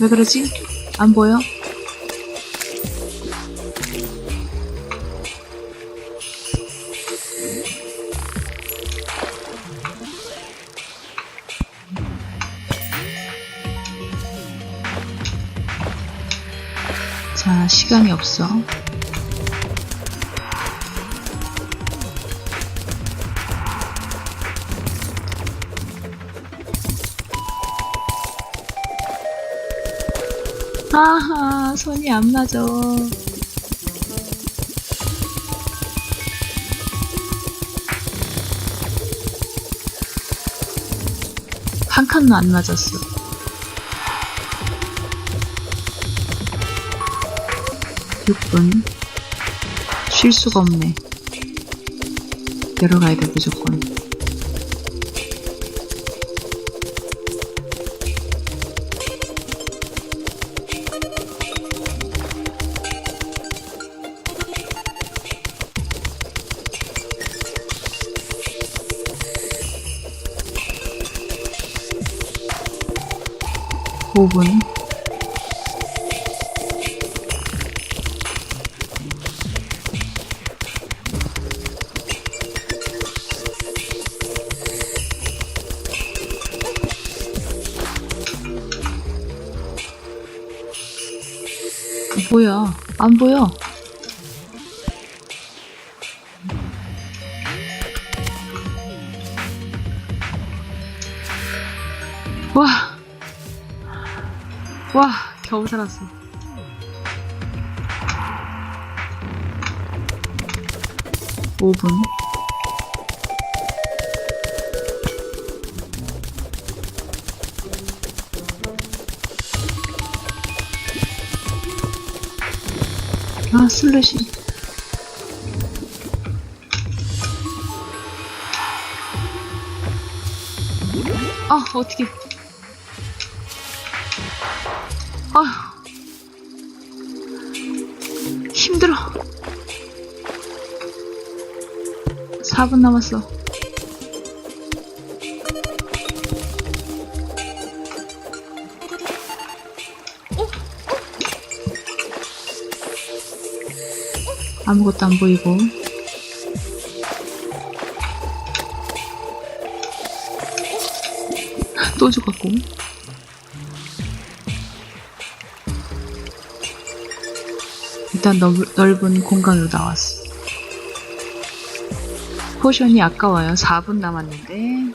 왜 그러지? 안 보여? 자, 시간이 없어. 아하, 손이 안 맞아. 한 칸도 안 맞았어. 육분쉴 수가 없네. 내려가야 돼, 무조건. 오분 뭐야? 안 보여. 와, 겨우 살았어. 오분 아, 슬래시. 아, 어떻게. 아휴. 힘들어. 4분 남았어. 아무것도 안 보이고. 또 죽었고. 일단 넓, 넓은 공간으로 나왔어. 포션이 아까워요. 4분 남았는데.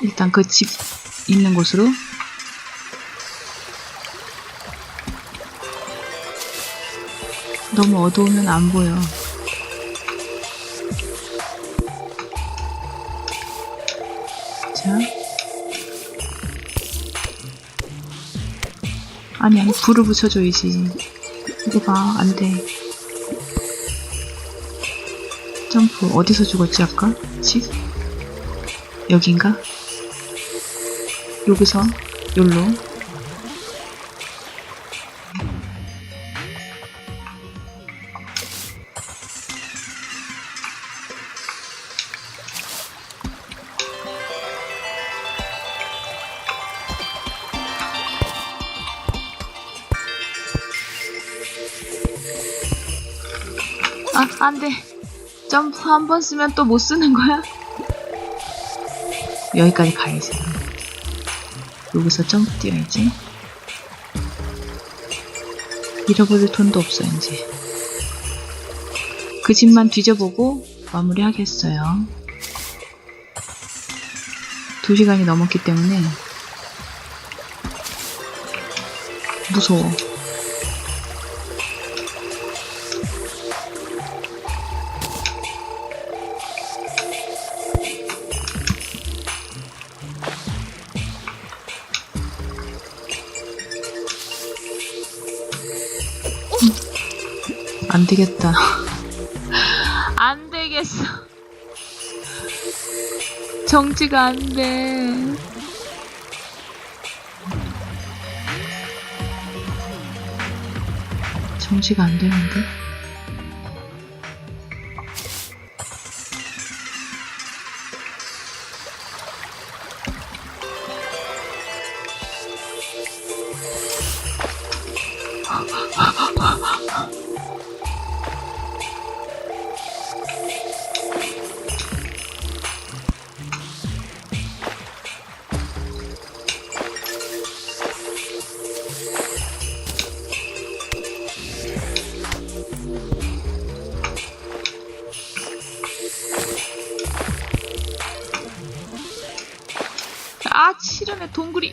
일단 그 집 있는 곳으로. 너무 어두우면 안 보여. 자. 아니, 아니, 불을 붙여줘야지. 이거 봐, 안 돼. 점프, 어디서 죽었지, 아까? 집? 여긴가? 여기서, 여기로. 아, 안 돼. 점프 한 번 쓰면 또 못 쓰는 거야? 여기까지 가야지. 여기서 점프 뛰어야지. 잃어버릴 돈도 없어, 이제. 그 집만 뒤져보고 마무리하겠어요. 두 시간이 넘었기 때문에 무서워. 안 되겠다. 안 되겠어. 정지가 안 돼. 정지가 안 되는데? 치르네, 동굴이.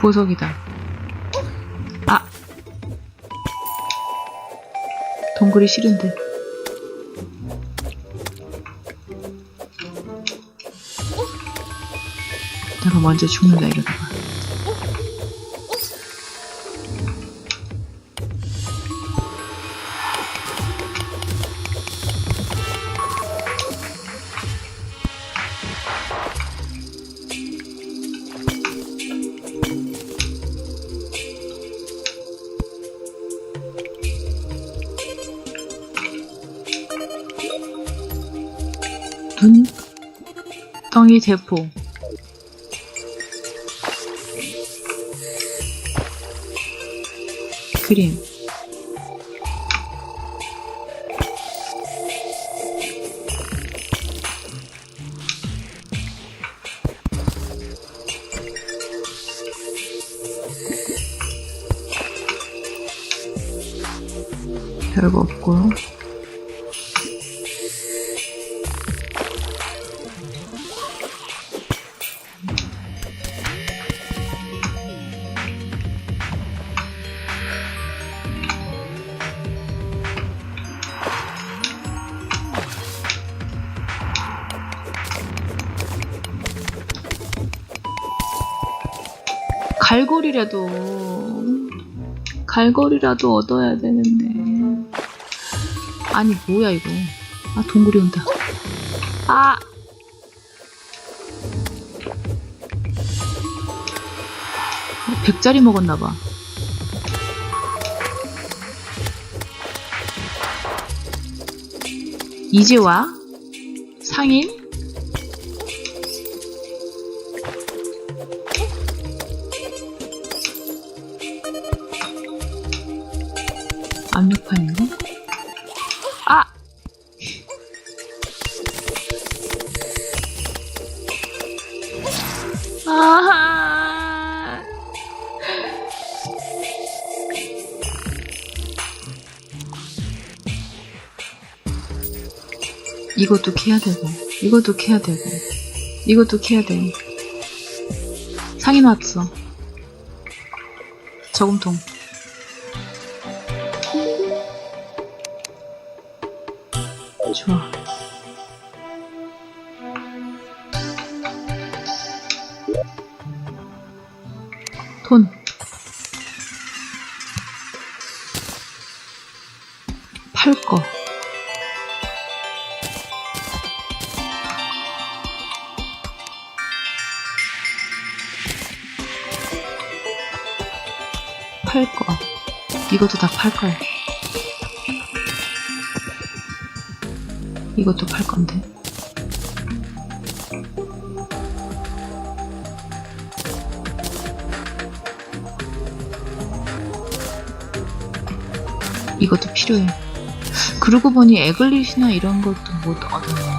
보석이다. 아. 동굴이 싫은데. 내가 먼저 죽는다 이러다가. 덩이 대포. 그림. 별거 없고요. 갈고리라도. 갈고리라도 얻어야 되는데. 아니 뭐야 이거. 아 동굴이 온다. 아! 백짜리 먹었나봐. 이제 와? 상인 압력판인가? 아! 아하! 이것도 캐야 되고, 이것도 캐야 되고, 이것도 캐야 돼. 상인 왔어. 저금통. 좋아. 돈. 팔 거. 팔 거. 이것도 다 팔 거야. 이것도 팔 건데. 이것도 필요해. 그러고 보니 에글릿이나 이런 것도 못 얻었네.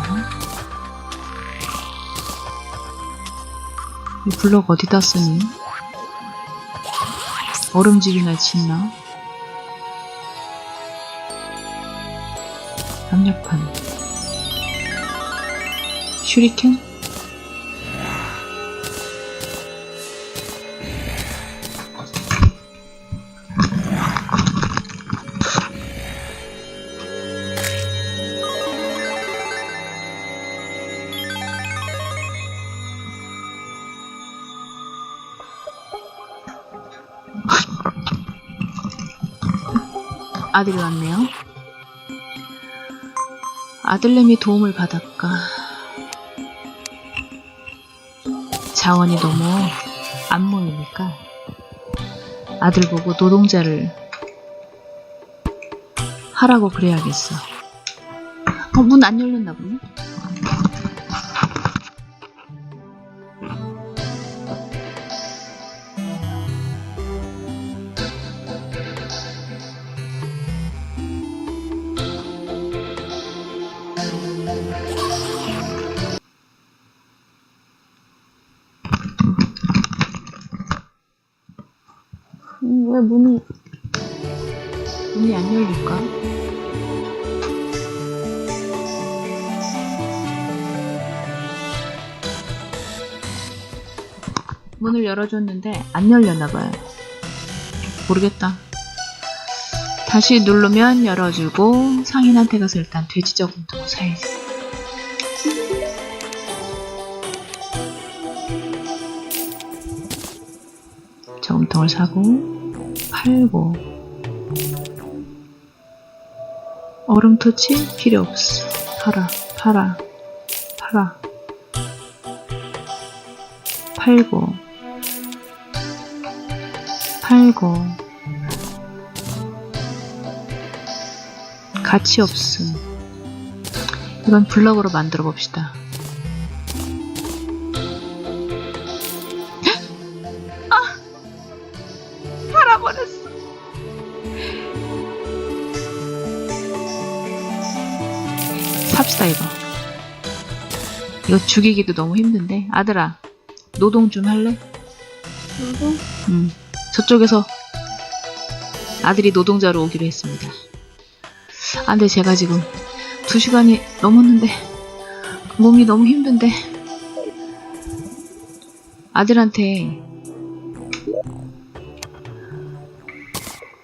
이 블럭 어디다 쓰니? 얼음집이나 짓나? 압력판. 슈리켄? 아들이 왔네요. 아들내미 도움을 받았까. 자원이 너무 안 모이니까 아들 보고 노동자를 하라고 그래야겠어. 어, 문 안 열렸나 보네. 왜 문이 문이 안 열릴까? 문을 열어줬는데 안 열렸나봐요. 모르겠다. 다시 누르면 열어주고 상인한테 가서 일단 돼지 저금통을 사야지. 저금통을 사고 팔고 얼음토치 필요 없어. 팔아, 팔아, 팔아. 팔고, 팔고. 가치 없음. 이건 블럭으로 만들어 봅시다. 이거 죽이기도 너무 힘든데 아들아 노동 좀 할래? 노동? 음 저쪽에서 아들이 노동자로 오기로 했습니다 안돼 제가 지금 두 시간이 넘었는데 몸이 너무 힘든데 아들한테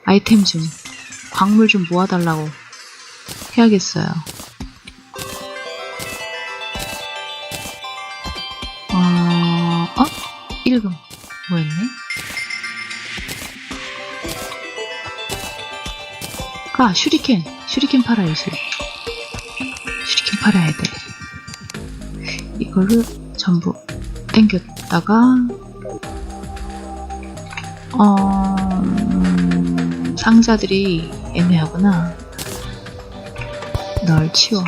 아이템 좀 광물 좀 모아달라고 해야겠어요. 아, 슈리켄. 슈리켄 팔아야지. 슈리켄 팔아야 돼. 이거를 전부 땡겼다가, 어, 음, 상자들이 애매하구나. 널 치워.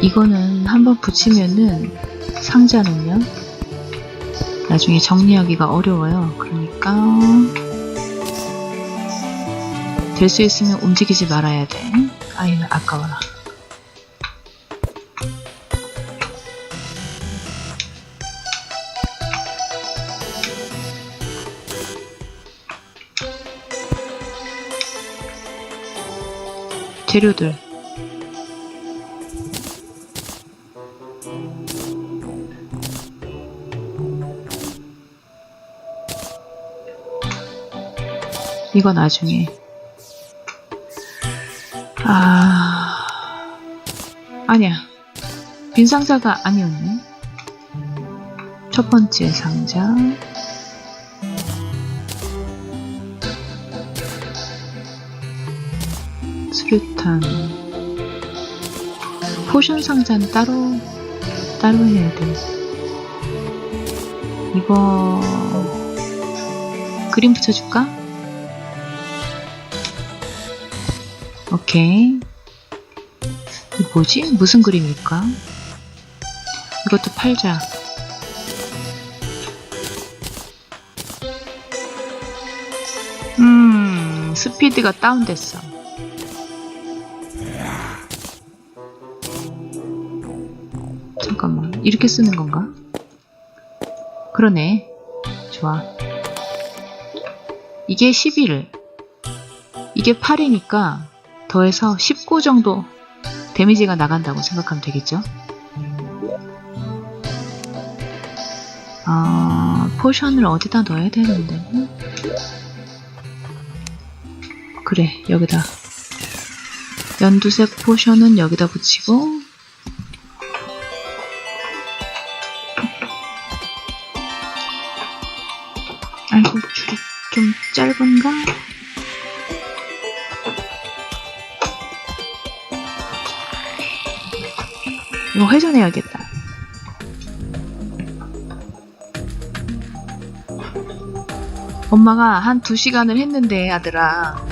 이거는 한번 붙이면은 상자는요 나중에 정리하기가 어려워요. 그러니까 될 수 있으면 움직이지 말아야 돼. 아이는 아까워라. 재료들 이거 나중에. 아 아니야. 빈 상자가 아니었네. 첫 번째 상자. 수류탄. 포션 상자는 따로 따로 해야 돼 이거 그림 붙여줄까? 오케이. 이 뭐지? 무슨 그림일까? 이것도 팔자. 음, 스피드가 다운됐어. 이렇게 쓰는 건가? 그러네. 좋아. 이게 11. 이게 8이니까 더해서 19 정도 데미지가 나간다고 생각하면 되겠죠? 아, 포션을 어디다 넣어야 되는데. 그래, 여기다. 연두색 포션은 여기다 붙이고, 짧은가? 이거 회전해야겠다. 엄마가 한두 시간을 했는데 아들아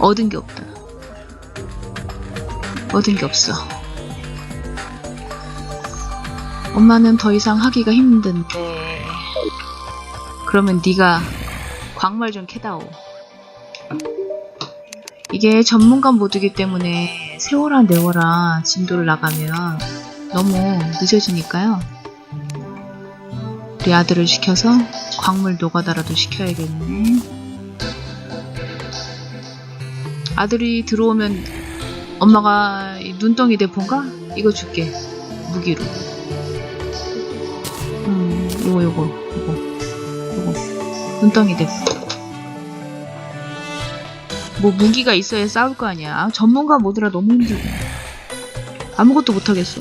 얻은 게 없다. 얻은 게 없어. 엄마는 더 이상 하기가 힘든데 그러면 네가 광물 좀 캐다오. 이게 전문가 모드기 때문에 세워라 내워라 진도를 나가면 너무 늦어지니까요. 우리 아들을 시켜서 광물 노가다라도 시켜야겠네. 아들이 들어오면 엄마가 이 눈덩이 대포인가? 이거 줄게. 무기로. 음, 요거, 요거, 요거, 요거. 눈덩이 대포. 뭐 무기가 있어야 싸울 거 아니야. 전문가 모드라 너무 힘들어. 아무것도 못하겠어.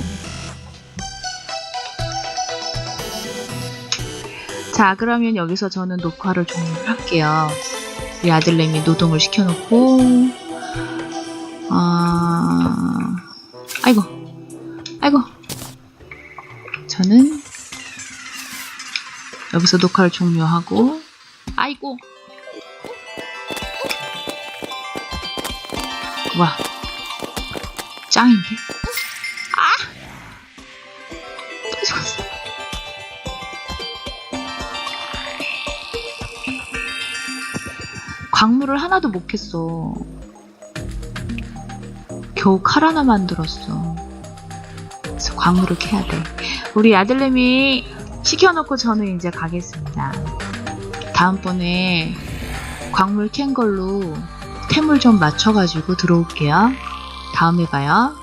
자, 그러면 여기서 저는 녹화를 종료를 할게요. 우리 아들내미 노동을 시켜놓고, 아, 아이고, 아이고. 저는 여기서 녹화를 종료하고, 아이고. 와, 짱인데? 아! 또 죽었어. 광물을 하나도 못 캤어. 겨우 칼 하나 만들었어. 그래서 광물을 캐야 돼. 우리 아들내미 시켜놓고 저는 이제 가겠습니다. 다음번에 광물 캔 걸로 템을 좀 맞춰가지고 들어올게요. 다음에 봐요.